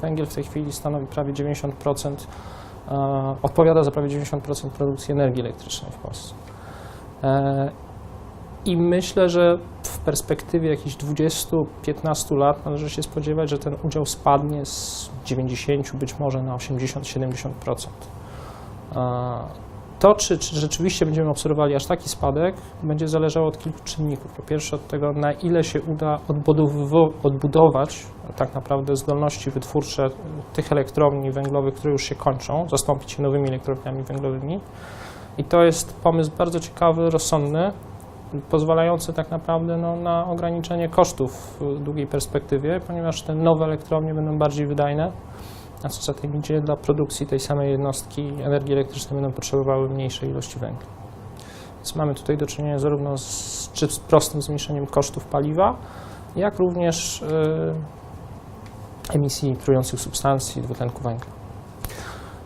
Węgiel w tej chwili stanowi prawie 90%, e, odpowiada za prawie 90% produkcji energii elektrycznej w Polsce. E, I myślę, że w perspektywie jakichś 20-15 lat należy się spodziewać, że ten udział spadnie z 90 być może na 80-70%. E, To, czy, czy rzeczywiście będziemy obserwowali aż taki spadek, będzie zależało od kilku czynników. Po pierwsze od tego, na ile się uda odbudować tak naprawdę zdolności wytwórcze tych elektrowni węglowych, które już się kończą, zastąpić je nowymi elektrowniami węglowymi. I to jest pomysł bardzo ciekawy, rozsądny, pozwalający tak naprawdę no, na ograniczenie kosztów w długiej perspektywie, ponieważ te nowe elektrownie będą bardziej wydajne, a co za tym idzie, dla produkcji tej samej jednostki energii elektrycznej będą potrzebowały mniejszej ilości węgla. Więc mamy tutaj do czynienia zarówno z, czy z prostym zmniejszeniem kosztów paliwa, jak również y, emisji trujących substancji dwutlenku węgla.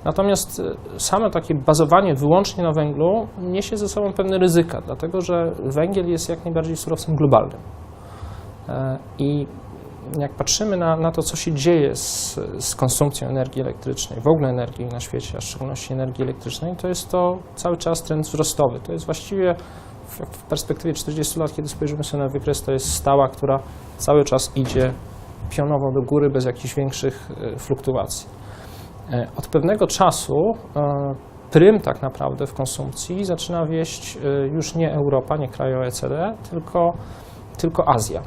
Natomiast y, same takie bazowanie wyłącznie na węglu niesie ze sobą pewne ryzyka, dlatego że węgiel jest jak najbardziej surowcem globalnym. E, I jak patrzymy na, na to, co się dzieje z, z konsumpcją energii elektrycznej, w ogóle energii na świecie, a w szczególności energii elektrycznej, to jest to cały czas trend wzrostowy. To jest właściwie w, w perspektywie 40 lat, kiedy spojrzymy sobie na wykres, to jest stała, która cały czas idzie pionowo do góry bez jakichś większych e, fluktuacji. E, Od pewnego czasu e, prym tak naprawdę w konsumpcji zaczyna wieść już nie Europa, nie kraje OECD, tylko, tylko Azja.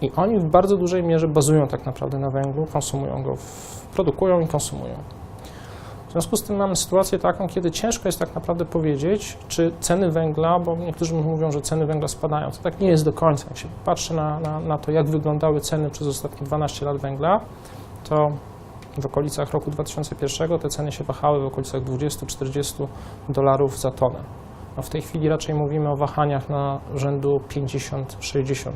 I oni w bardzo dużej mierze bazują tak naprawdę na węglu, konsumują go, produkują i konsumują. W związku z tym mamy sytuację taką, kiedy ciężko jest tak naprawdę powiedzieć, czy ceny węgla, bo niektórzy mówią, że ceny węgla spadają. To tak nie jest do końca. Jak się patrzy na, na, na to, jak wyglądały ceny przez ostatnie 12 lat węgla, to w okolicach roku 2001 te ceny się wahały w okolicach 20-40 dolarów za tonę. No w tej chwili raczej mówimy o wahaniach na rzędu 50-60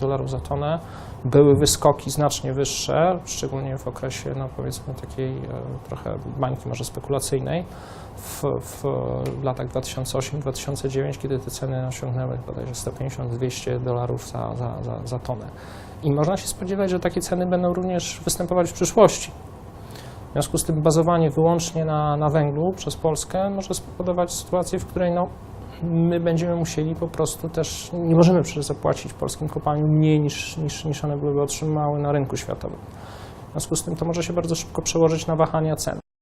dolarów za tonę. Były wyskoki znacznie wyższe, szczególnie w okresie, no powiedzmy, takiej e, trochę bańki może spekulacyjnej w, w latach 2008-2009, kiedy te ceny osiągnęły bodajże 150-200 dolarów za, za, za, za tonę. I można się spodziewać, że takie ceny będą również występować w przyszłości. W związku z tym bazowanie wyłącznie na, na węglu przez Polskę może spowodować sytuację, w której no, my będziemy musieli po prostu też, nie możemy przecież zapłacić polskim kopalniom mniej niż, niż, niż one byłyby otrzymały na rynku światowym. W związku z tym to może się bardzo szybko przełożyć na wahania cen.